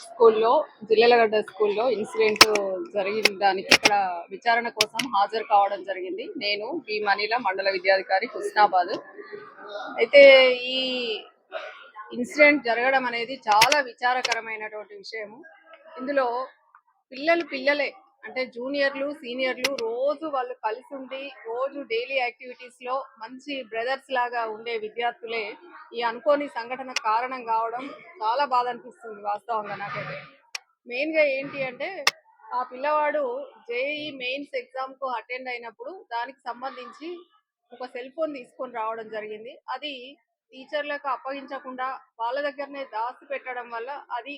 స్కూల్లో జిల్లెలగడ్డ స్కూల్లో ఇన్సిడెంట్ జరిగిన దానికి ఇక్కడ విచారణ కోసం హాజరు కావడం జరిగింది. నేను బి మనీల మండల విద్యాధికారి హుస్నాబాద్. అయితే ఈ ఇన్సిడెంట్ జరగడం అనేది చాలా విచారకరమైనటువంటి విషయము. ఇందులో పిల్లలు పిల్లలే అంటే జూనియర్లు సీనియర్లు రోజు వాళ్ళు కలిసి ఉండి రోజు డైలీ యాక్టివిటీస్లో మంచి బ్రదర్స్ లాగా ఉండే విద్యార్థులే ఈ అనుకోని సంఘటన కారణం కావడం చాలా బాధ అనిపిస్తుంది వాస్తవంగా నాకైతే. మెయిన్గా ఏంటి అంటే ఆ పిల్లవాడు జేఈ మెయిన్స్ ఎగ్జామ్కు అటెండ్ అయినప్పుడు దానికి సంబంధించి ఒక సెల్ ఫోన్ తీసుకొని రావడం జరిగింది. అది టీచర్లకు అప్పగించకుండా వాళ్ళ దగ్గరనే దాచి పెట్టడం వల్ల అది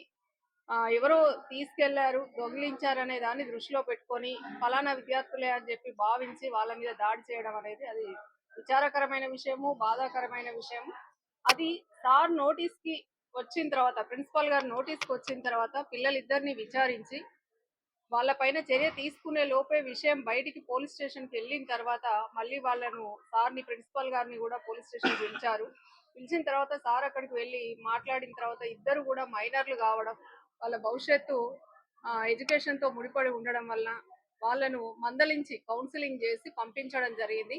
ఎవరో తీసుకెళ్ళారు దొంగిలించారనే అనే దాన్ని దృష్టిలో పెట్టుకొని ఫలానా విద్యార్థులే అని చెప్పి భావించి వాళ్ళ మీద దాడి చేయడం అనేది అది విచారకరమైన విషయము బాధాకరమైన విషయము. అది సార్ నోటీస్కి వచ్చిన తర్వాత ప్రిన్సిపాల్ గారు నోటీస్కి వచ్చిన తర్వాత పిల్లలిద్దరిని విచారించి వాళ్ళపైన చర్య తీసుకునే లోపే విషయం బయటికి పోలీస్ స్టేషన్కి వెళ్ళిన తర్వాత మళ్ళీ వాళ్ళను సార్ని ప్రిన్సిపాల్ గారిని కూడా పోలీస్ స్టేషన్ పిలిచారు. పిలిచిన తర్వాత సార్ అక్కడికి వెళ్ళి మాట్లాడిన తర్వాత ఇద్దరు కూడా మైనర్లు కావడం వాళ్ళ భవిష్యత్తు ఎడ్యుకేషన్తో ముడిపడి ఉండడం వలన వాళ్ళను మందలించి కౌన్సిలింగ్ చేసి పంపించడం జరిగింది.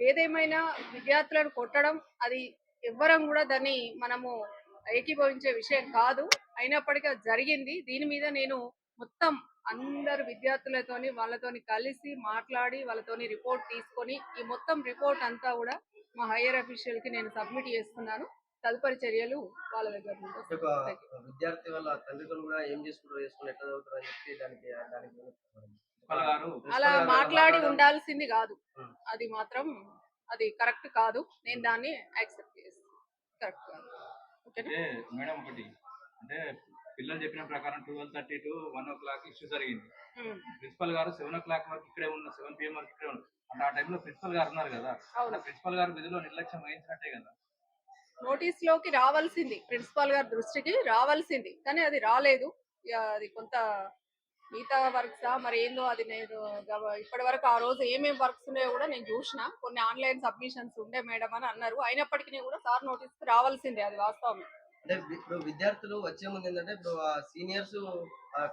ఏదేమైనా విద్యార్థులను కొట్టడం అది ఎవ్వరం కూడా దాన్ని మనము ఏకీభవించే విషయం కాదు. అయినప్పటికీ అది జరిగింది. దీని మీద నేను మొత్తం అందరు విద్యార్థులతోని వాళ్ళతోని కలిసి మాట్లాడి వాళ్ళతోని రిపోర్ట్ తీసుకొని ఈ మొత్తం రిపోర్ట్ అంతా కూడా మా హైయర్ అఫీషియల్కి నేను సబ్మిట్ చేస్తున్నాను. తదుపరి చర్యలు వాళ్ళ దగ్గర. విద్యార్థి వాళ్ళ తల్లిదండ్రులు కూడా ఏం చేసుకుంటారు చేసుకుని ఎట్లా చదువుతారు అని చెప్పి దానికి అలా మాట్లాడి ఉండాల్సింది కాదు. అది మాత్రం అది కరెక్ట్ కాదు. నేను దాన్ని యాక్సెప్ట్ ఓకేనా? అంటే మేడం ఒకటి అంటే పిల్లలు చెప్పిన ప్రకారం twelve thirty to one o'clock issue జరిగింది. ప్రిన్సిపల్ గారు సెవెన్ ఓ క్లాక్ వరకు ఇక్కడే ఉన్న సెవెన్ పిఎం వరకు ఇక్కడే ఉన్నారు. అంటే ఆ టైంలో ప్రిన్సిపల్ గారు ఉన్నారు కదా. ప్రిన్సిపల్ గారు విధిలో నిర్లక్ష్యం వహించినట్టే కదా. నోటీస్లోకి రావాల్సింది ప్రిన్సిపాల్ గారి దృష్టికి రావాల్సింది. కానీ అది రాలేదు. అది కొంత మిగతా వర్క్సా మరి ఏందో అది నేను ఇప్పటి వరకు ఆ రోజు ఏమేమి వర్క్స్ ఉన్నాయో కూడా నేను చూసిన. కొన్ని ఆన్లైన్ సబ్మిషన్స్ ఉండే మేడం అని అన్నారు. అయినప్పటికీ కూడా సార్ నోటీస్ రావాల్సిందే అది వాస్తవం. అంటే ఇప్పుడు విద్యార్థులు వచ్చే ముందు ఏంటంటే ఇప్పుడు ఆ సీనియర్స్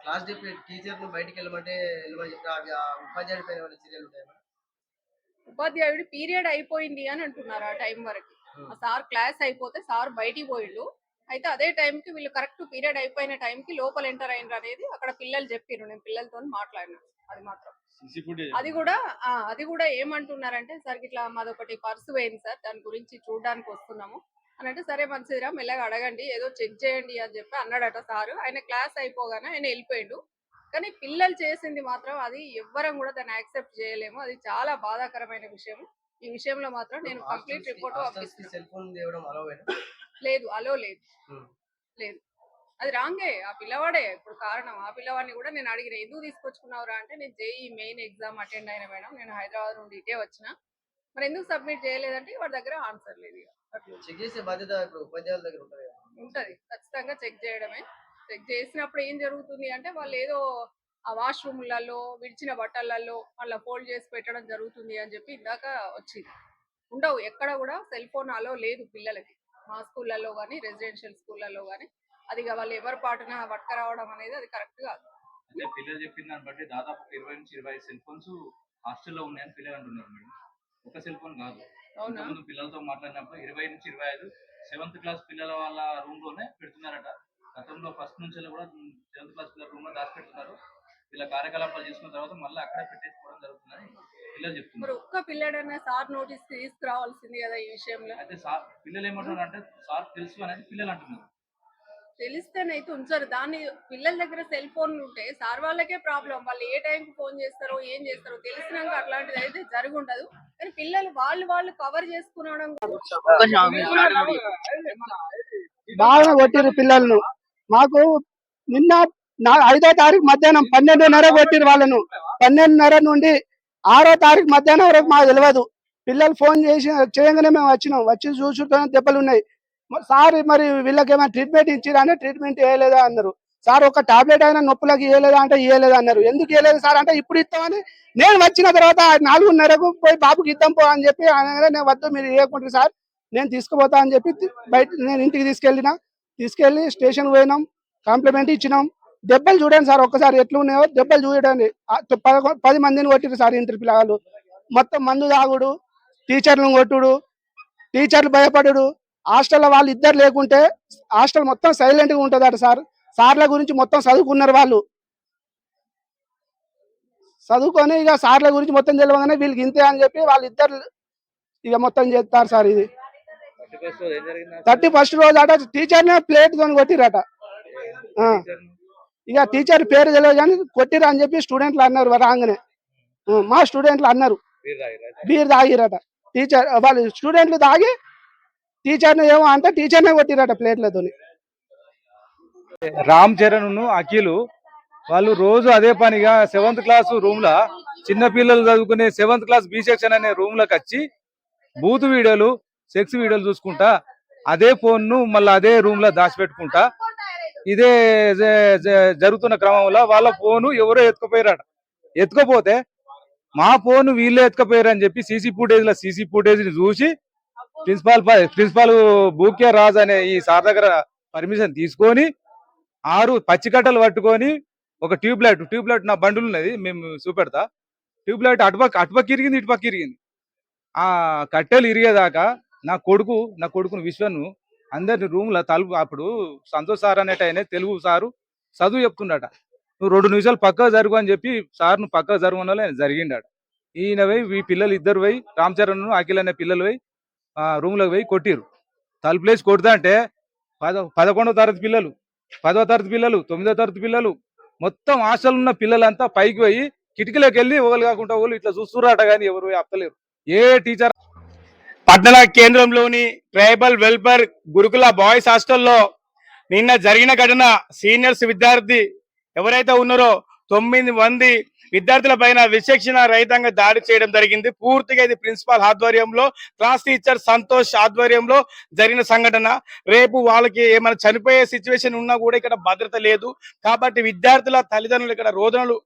క్లాస్ చెప్పే టీచర్ను బయటికి వెళ్ళమంటే వెళ్ళమని చెప్పి ఉపాధ్యాయుడి పైన చర్యలు ఉంటాయి? ఉపాధ్యాయుడి పీరియడ్ అయిపోయింది అని అంటున్నారు ఆ టైం వరకు. సార్ క్లాస్ అయిపోతే సార్ బయటికి పోయిండు. అయితే అదే టైంకి వీళ్ళు కరెక్ట్ పీరియడ్ అయిపోయిన టైంకి లోపల ఎంటర్ అయినరు అనేది అక్కడ పిల్లలు చెప్పిర్రు. నేను పిల్లలతో మాట్లాడినా. అది మాత్రం. అది కూడా ఆ, అది కూడా ఏమంటున్నారంటే సార్ ఇట్లా మాదొకటి పర్సు పోయింది సార్ దాని గురించి చూడడానికి వస్తున్నాము. అని అంటే సరే మంచిదిరా మెల్లగా అడగండి ఏదో చెక్ చేయండి అని చెప్పి అన్నాడట సారు. ఆయన క్లాస్ అయిపోగానే ఆయన వెళ్ళిపోయిండు. కానీ పిల్లలు చేసింది మాత్రం అది ఎవ్వరం కూడా దాన్ని యాక్సెప్ట్ చేయలేము. అది చాలా బాధాకరమైన విషయం. ఈ విషయంలో మాత్రం నేను కంప్లీట్ రిపోర్ట్ పంపిస్తున్నాను లేదు అలో లేదు. లేదు. అది రాంగే ఆ పిల్లవాడే ఇప్పుడు కారణం. ఆ పిల్లవాడిని కూడా నేను అడిగిన ఎందుకు తీసుకొచ్చుకున్నావురా? అంటే నేను జేఈ మెయిన్ ఎగ్జామ్ అటెండ్ అయిన మేడం. నేను హైదరాబాద్ నుండి ఇటే వచ్చిన. మరి ఎందుకు సబ్మిట్ చేయలేదంటే వాడి దగ్గర ఆన్సర్ లేదు చెక్ చేసే బాధ్యత ఇప్పుడు ఉపాధ్యాయుల దగ్గర ఉంటుంది. ఉంటది. ఖచ్చితంగా చెక్ చేయడమే. చెక్ చేసినప్పుడు ఏం జరుగుతుంది అంటే వాళ్ళు ఏదో ఆ వాష్రూమ్లలో విడిచిన బట్టలలో వాళ్ళ ఫోల్డ్ చేసి పెట్టడం జరుగుతుంది అని చెప్పి ఇందాక వచ్చింది. ఉండవు. ఎక్కడ కూడా సెల్ ఫోన్ అలో లేదు పిల్లలకి. మా స్కూళ్ళల్లో కానీ రెసిడెన్షియల్ స్కూళ్ళల్లో కానీ అది వాళ్ళు ఎవరి పాటున పట్టుకురావడం అనేది అది కరెక్ట్ కాదు. అంటే పిల్లలు చెప్పిన దాన్ని బట్టి దాదాపు ఇరవై నుంచి ఇరవై సెల్ ఫోన్స్ హాస్టల్లో ఉన్నాయని పిల్లలు అంటున్నారు మేడం. ఒక సెల్ ఫోన్ కాదు. అవునా? ముందు పిల్లలతో మాట్లాడినప్పుడు ఇరవై నుంచి ఇరవై ఐదు సెవెంత్ క్లాస్ పిల్లల వాళ్ళ రూమ్లోనే పెడుతున్నారట. గతంలో ఫస్ట్ నుంచి కూడా సెవెంత్ క్లాస్ పిల్లల రూమ్లో దాచి పెడుతున్నారు వీళ్ళ కార్యకలాపాలు చేసుకున్న తర్వాత మళ్ళీ అక్కడే పెట్టేసుకోవడం జరుగుతుందని పిల్లలు మరి చెప్తున్నారు ఒక్క పిల్లడన్నా సార్ నోటీస్ తీసుకురావాల్సింది కదా ఈ విషయంలో? అయితే సార్ పిల్లలు ఏమంటున్నారు అంటే సార్ తెలుసు అనేది పిల్లలు అంటున్నారు. తెలిస్తేనైతే ఉంచారు. దాన్ని పిల్లల దగ్గర సెల్ ఫోన్ ఉంటే సార్ వాళ్ళకే ప్రాబ్లం. వాళ్ళు ఏ టైంకి ఫోన్ చేస్తారో ఏం చేస్తారో తెలిసినాక అట్లాంటిది అయితే జరిగి ఉండదు కానీ పిల్లలు వాళ్ళు వాళ్ళు కవర్ చేసుకునడం బాగా కొట్టిరు పిల్లలను. మాకు నిన్న నా ఐదో తారీఖు మధ్యాహ్నం పన్నెండున్నర కొట్టిరు వాళ్ళను. పన్నెండున్నర నుండి ఆరో తారీఖు మధ్యాహ్నం వరకు మాకు తెలియదు పిల్లలు ఫోన్ చేసి చేయగానే మేము వచ్చినాం. వచ్చి చూసుకుంటే దెబ్బలు ఉన్నాయి. సార్ మరి వీళ్ళకి ఏమైనా ట్రీట్మెంట్ ఇచ్చిరా అంటే ట్రీట్మెంట్ ఇవ్వలేదా అన్నారు. సార్ ఒక టాబ్లెట్ అయినా నొప్పులకి ఇవ్వలేదా అంటే ఇవ్వలేదు అన్నారు. ఎందుకు ఇవ్వలేదు సార్ అంటే ఇప్పుడు ఇస్తామని నేను వచ్చిన తర్వాత నాలుగున్నరకు పోయి బాబుకి ఇద్దాం పో అని చెప్పి అనగానే నేను వద్దు మీరు ఇవ్వకుంటారు సార్. నేను తీసుకుపోతా అని చెప్పి బయట నేను ఇంటికి తీసుకెళ్ళిన. తీసుకెళ్ళి స్టేషన్ పోయినాం. కాంప్లిమెంట్ ఇచ్చినాం. దెబ్బలు చూడండి సార్ ఒక్కసారి ఎట్లా ఉన్నాయో దెబ్బలు చూడండి. పది మందిని కొట్టిరు సార్ ఇంటర్ పిల్లలు మొత్తం మందు తాగుడు టీచర్లను కొట్టుడు టీచర్లు భయపడుడు. హాస్టల్లో వాళ్ళు ఇద్దరు లేకుంటే హాస్టల్ మొత్తం సైలెంట్గా ఉంటుందట సార్. సార్ల గురించి మొత్తం చదువుకున్నారు వాళ్ళు. చదువుకొని ఇక సార్ల గురించి మొత్తం తెలియగానే వీళ్ళకి ఇంతే అని చెప్పి వాళ్ళిద్దరు ఇక మొత్తం చేస్తారు సార్ ఇది. థర్టీ ఫస్ట్ రోజు అట టీచర్నే ప్లేట్తో కొట్టిరట. ఇక టీచర్ పేరు తెలియదు కానీ కొట్టిరు అని చెప్పి స్టూడెంట్లు అన్నారు రాగానే మా స్టూడెంట్లు అన్నారు? బీర్ తాగిరట. టీచర్ వాళ్ళు స్టూడెంట్లు తాగి టీచర్ని ఏమో అంటే టీచర్నే కొట్టిరట ప్లేట్లతోని. రామ్ చరణ్ అఖిలు వాళ్ళు రోజు అదే పనిగా సెవెంత్ క్లాస్ రూమ్ లా చిన్న పిల్లలు చదువుకునే సెవెంత్ క్లాస్ బి సెక్షన్ అనే రూమ్లకు వచ్చి బూత్ వీడియోలు సెక్స్ వీడియోలు చూసుకుంటా అదే ఫోన్ను మళ్ళీ అదే రూమ్లో దాచిపెట్టుకుంటా ఇదే జరుగుతున్న క్రమంలో వాళ్ళ ఫోను ఎవరో ఎత్తుకుపోయారట. ఎత్తుకపోతే మా ఫోన్ వీళ్ళే ఎత్తుకుపోయారని అని చెప్పి సీసీ ఫుటేజ్లో సీసీ ఫుటేజ్ని చూసి ప్రిన్సిపాల్ ప్రిన్సిపాల్ బూకే రాజ్ అనే ఈ సార్ దగ్గర పర్మిషన్ తీసుకొని ఆరు పచ్చికట్టలు పట్టుకొని ఒక ట్యూబ్ లైట్ ట్యూబ్ లైట్ నా బండులు ఉన్నది మేము చూపెడతా. ట్యూబ్ లైట్ అటుపక్క అటుపక్క ఇరిగింది ఇటుపక్క ఇరిగింది. ఆ కట్టెలు ఇరిగేదాకా నా కొడుకు నా కొడుకును విశ్వను అందరిని రూమ్లో తలుపు అప్పుడు సంతోష్ సార్ అనేట ఆయన తెలుగు సారు చదువు చెప్తుండట. నువ్వు రెండు నిమిషాలు పక్కా జరుగు అని చెప్పి సార్ను పక్కా జరుగు వల్ల ఆయన జరిగిండట. ఈయన పోయి ఈ పిల్లలు ఇద్దరు పోయి రామ్ చరణ్ అఖిల్ అనే పిల్లలు పోయి ఆ రూమ్లోకి పోయి కొట్టిరు తలుపులేసి కొడతా అంటే పద పదకొండో తరగతి పిల్లలు పదో తరగతి పిల్లలు తొమ్మిదో తరగతి పిల్లలు మొత్తం ఆశలు ఉన్న పిల్లలంతా పైకి పోయి కిటికీలోకి వెళ్ళి ఒకరు కాకుండా వాళ్ళు ఇట్లా చూస్తురాట కానీ ఎవరు పోయి అప్పలేరు ఏ టీచర్ పట్టణ కేంద్రంలోని ట్రైబల్ వెల్ఫేర్ గురుకుల బాయ్స్ హాస్టల్లో నిన్న జరిగిన ఘటన సీనియర్స్ విద్యార్థి ఎవరైతే ఉన్నారో తొమ్మిది మంది విద్యార్థుల పైన విచక్షణ రహితంగా దాడి చేయడం జరిగింది. పూర్తిగా ఇది ప్రిన్సిపాల్ ఆధ్వర్యంలో క్లాస్ టీచర్ సంతోష్ ఆధ్వర్యంలో జరిగిన సంఘటన. రేపు వాళ్ళకి ఏమైనా చనిపోయే సిచ్యువేషన్ ఉన్నా కూడా ఇక్కడ భద్రత లేదు. కాబట్టి విద్యార్థుల తల్లిదండ్రులు ఇక్కడ రోదనలు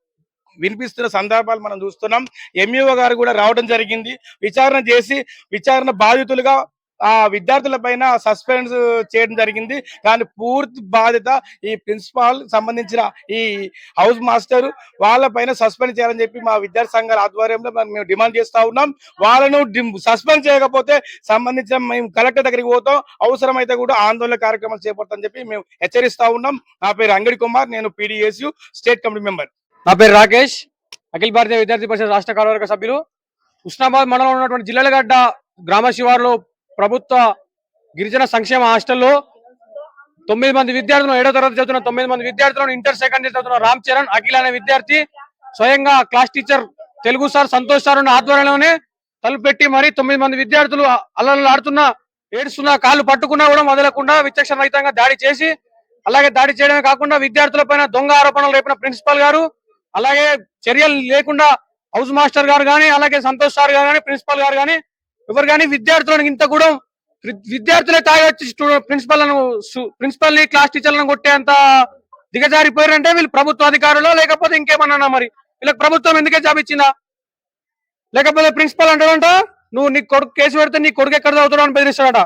వినిపిస్తున్న సందర్భాలు మనం చూస్తున్నాం. ఎంఈఓ గారు కూడా రావడం జరిగింది. విచారణ చేసి విచారణ బాధితులుగా ఆ విద్యార్థుల పైన సస్పెండ్ చేయడం జరిగింది. దాని పూర్తి బాధ్యత ఈ ప్రిన్సిపాల్ సంబంధించిన ఈ హౌస్ మాస్టర్ వాళ్ళ పైన సస్పెండ్ చేయాలని చెప్పి మా విద్యార్థి సంఘాల ఆధ్వర్యంలో మనం మేము డిమాండ్ చేస్తా ఉన్నాం. వాళ్ళను సస్పెండ్ చేయకపోతే సంబంధించిన మేము కలెక్టర్ దగ్గరికి పోతాం. అవసరమైతే కూడా ఆందోళన కార్యక్రమాలు చేపడతామని చెప్పి మేము హెచ్చరిస్తా ఉన్నాం. నా పేరు అంగడి కుమార్ నేను పీడిఎస్యు స్టేట్ కమిటీ మెంబర్ నా పేరు రాకేష్. అఖిల భారతీయ విద్యార్థి పరిషత్ రాష్ట్ర కార్యవర్గ సభ్యులు. ఉస్నాబాద్ మండలంలో ఉన్నటువంటి జిల్లలగడ్డ గ్రామ శివారులో ప్రభుత్వ గిరిజన సంక్షేమ హాస్టల్లో తొమ్మిది మంది విద్యార్థులు ఏడో తరగతి చదువుతున్న తొమ్మిది మంది విద్యార్థులను ఇంటర్ సెకండరీ చదువుతున్న రామ్ చరణ్ అఖిల్ అనే విద్యార్థి స్వయంగా class teacher Telugu sir Santosh sir ఉన్న ఆధ్వర్యంలోనే తలుపు పెట్టి మరి తొమ్మిది మంది విద్యార్థులు అల్లలు ఆడుతున్న ఏడుస్తున్న కాళ్ళు పట్టుకున్నా కూడా వదలకుండా విచక్షణ రహితంగా దాడి చేసి అలాగే దాడి చేయడమే కాకుండా విద్యార్థుల పైన దొంగ ఆరోపణలు రేపిన ప్రిన్సిపాల్ గారు అలాగే చర్యలు లేకుండా హౌస్ మాస్టర్ గారు కానీ అలాగే సంతోష్ సార్ గారు కానీ ప్రిన్సిపల్ గారు కానీ ఎవరు కానీ విద్యార్థులను ఇంత కూడా విద్యార్థులే తాగి వచ్చి ప్రిన్సిపల్ ప్రిన్సిపల్ని క్లాస్ టీచర్లను కొట్టేంత దిగజారిపోయారంటే వీళ్ళు ప్రభుత్వ అధికారులు? లేకపోతే ఇంకేమన్నా మరి? వీళ్ళకి ప్రభుత్వం ఎందుకే జాబ్ ఇచ్చిందా? లేకపోతే ప్రిన్సిపల్ అంటాడంట నువ్వు నీ కొడుకు కేసు పెడితే నీ కొడుకు ఎక్కడ చదువుతాడో? అని బెదిరిస్తాడట.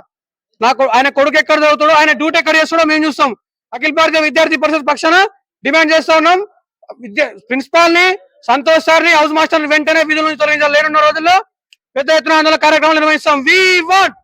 నాకు ఆయన కొడుకు ఎక్కడ చదువుతాడో ఆయన డ్యూటీ ఎక్కడ చేస్తాడో మేము చూస్తాం. అఖిల భారతీయ విద్యార్థి పరిషత్ పక్షాన డిమాండ్ చేస్తా ఉన్నాం. విద్య ప్రిన్సిపాల్ని సంతోష్ సార్ని హౌస్ మాస్టర్ని వెంటనే విధుల నుంచి తొలగించాలి. లేనున్న రోజుల్లో పెద్ద ఎత్తున ఆందోళన కార్యక్రమాలు నిర్వహిస్తాం. We want